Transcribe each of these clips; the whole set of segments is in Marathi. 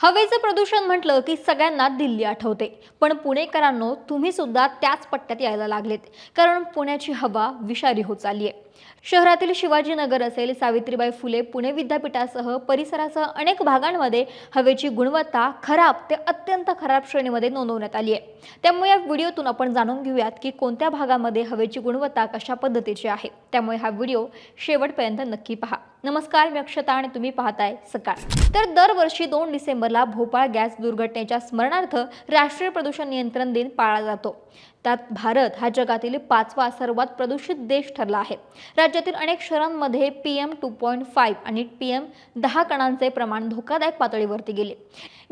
हवेचं प्रदूषण म्हटलं की सगळ्यांना दिल्ली आठवते. पण पुणेकरांनो तुम्ही सुद्धा त्याच पट्ट्यात यायला लागलेत. कारण पुण्याची हवा विषारी होत चालली आहे शहरातील शिवाजीनगर असेल सावित्रीबाई फुले पुणे विद्यापीठासह परिसरासह अनेक भागांमध्ये हवेची गुणवत्ता खराब ते अत्यंत खराब श्रेणीमध्ये नोंदवण्यात आली आहे त्यामुळे या व्हिडिओतून आपण जाणून घेऊयात की कोणत्या भागामध्ये हवेची गुणवत्ता कशा पद्धतीची आहे. त्यामुळे हा व्हिडिओ शेवटपर्यंत नक्की पहा. नमस्कार मी अक्षता आणि तुम्ही पाहताय सकाळ. तर दरवर्षी दोन डिसेंबरला भोपाळ गॅस दुर्घटनेच्या स्मरणार्थ राष्ट्रीय प्रदूषण नियंत्रण दिन पाळला जातो. त्यात भारत हा जगातील पाचवा सर्वात प्रदूषित देश ठरला आहे. राज्यातील अनेक शहरांमध्ये P M two point five आणि पी एम दहा कणांचे प्रमाण धोकादायक पातळीवरती गेले.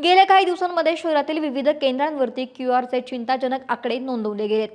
गेल्या काही दिवसांमध्ये शहरातील विविध केंद्रांवरती क्यू आरचे चिंताजनक आकडे नोंदवले गेलेत.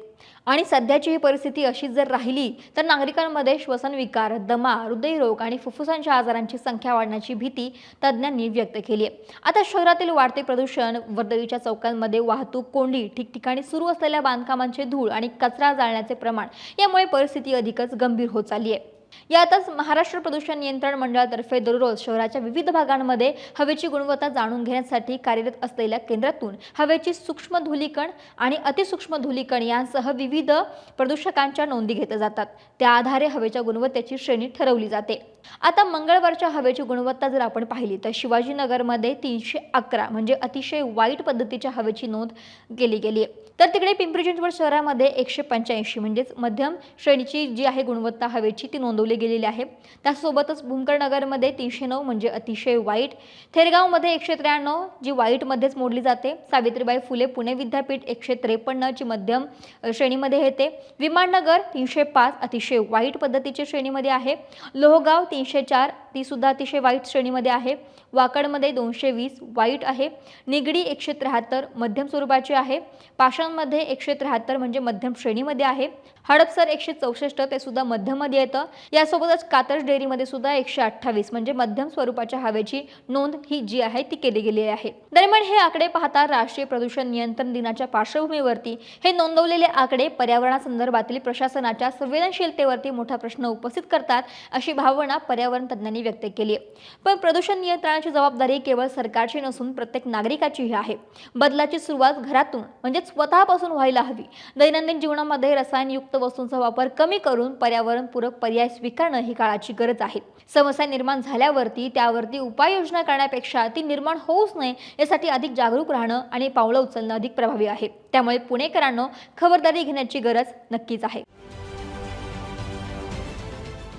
आणि सध्याची ही परिस्थिती अशीच जर राहिली तर नागरिकांमध्ये श्वसन विकार दमा हृदयरोग आणि फुफ्फुसांच्या आजारांची संख्या वाढण्याची भीती तज्ज्ञांनी व्यक्त केली आहे. आता शहरातील वाढते प्रदूषण वर्दळीच्या चौकांमध्ये वाहतूक कोंडी ठिकठिकाणी सुरू असलेल्या बांधकामांचे धूळ आणि कचरा जाळण्याचे प्रमाण यामुळे परिस्थिती अधिकच गंभीर होत चालली आहे. यातच महाराष्ट्र प्रदूषण नियंत्रण मंडळातर्फे दररोज शहराच्या विविध भागांमध्ये हवेची गुणवत्ता जाणून घेण्यासाठी कार्यरत असलेल्या केंद्रातून हवेची सूक्ष्म धुलीकण आणि अतिसूक्ष्म धुलीकण यांसह विविध प्रदूषकांच्या नोंदी घेतल्या जातात. त्या आधारे हवेच्या गुणवत्तेची श्रेणी ठरवली जाते. आता मंगळवारच्या हवेची गुणवत्ता जर आपण पाहिली तर शिवाजीनगरमध्ये तीनशे अकरा म्हणजे अतिशय वाईट पद्धतीच्या हवेची नोंद केली गेली आहे. तर तिकडे पिंपरी चिंचवड शहरामध्ये एकशे पंच्याऐंशी म्हणजेच मध्यम श्रेणीची जी आहे गुणवत्ता हवेची ती नोंदवली गेलेली आहे. त्यासोबतच भूमकरनगरमध्ये तीनशे नऊ म्हणजे अतिशय वाईट. थेरगावमध्ये एकशे त्र्याण्णव जी वाईटमध्येच मोडली जाते. सावित्रीबाई फुले पुणे विद्यापीठ एकशे त्रेपन्न जी मध्यम श्रेणीमध्ये येते. विमाननगर तीनशे पाच अतिशय वाईट पद्धतीच्या श्रेणीमध्ये आहे. लोहगाव तीनशे चार तीसुद्धा अतिशय वाईट श्रेणीमध्ये आहे. वाकडमध्ये दोनशे वीस वाईट आहे. निगडी एकशे त्र्याहत्तर मध्यम स्वरूपाची आहे. पाषाणमध्ये एकशे त्र्याहत्तर म्हणजे मध्यम श्रेणीमध्ये आहे. हडपसर एकशे चौसष्ट ते सुद्धा मध्यममध्ये येतं. यासोबतच कातर्स डेअरीमध्ये सुद्धा एकशे अठ्ठावीस म्हणजे मध्यम स्वरूपाच्या हवेची नोंद ही जी आहे ती केली गेली आहे. दरम्यान हे आकडे पाहता राष्ट्रीय प्रदूषण नियंत्रण दिनाच्या पार्श्वभूमीवरती हे नोंदवलेले आकडे पर्यावरणासंदर्भातील प्रशासनाच्या संवेदनशीलतेवरती मोठा प्रश्न उपस्थित करतात अशी भावना पर्यावरण तज्ज्ञांनी व्यक्त केली आहे. पण प्रदूषण नियंत्रणाची जबाबदारी केवळ सरकारची नसून प्रत्येक नागरिकाचीही आहे. बदलाची सुरुवात घरातून म्हणजे स्वतःपासून व्हायला हवी. दैनंदिन जीवनामध्ये रसायनयुक्त वस्तूंचा वापर कमी करून पर्यावरणपूरक पर्याय स्वीकारणं ही काळाची गरज आहे. समस्या निर्माण झाल्यावरती त्यावरती उपाययोजना करण्यापेक्षा ती निर्माण होऊच नये यासाठी अधिक जागरूक राहणं आणि पावलं उचलणं अधिक प्रभावी आहे. त्यामुळे पुणेकरांनो खबरदारी घेण्याची गरज नक्कीच आहे.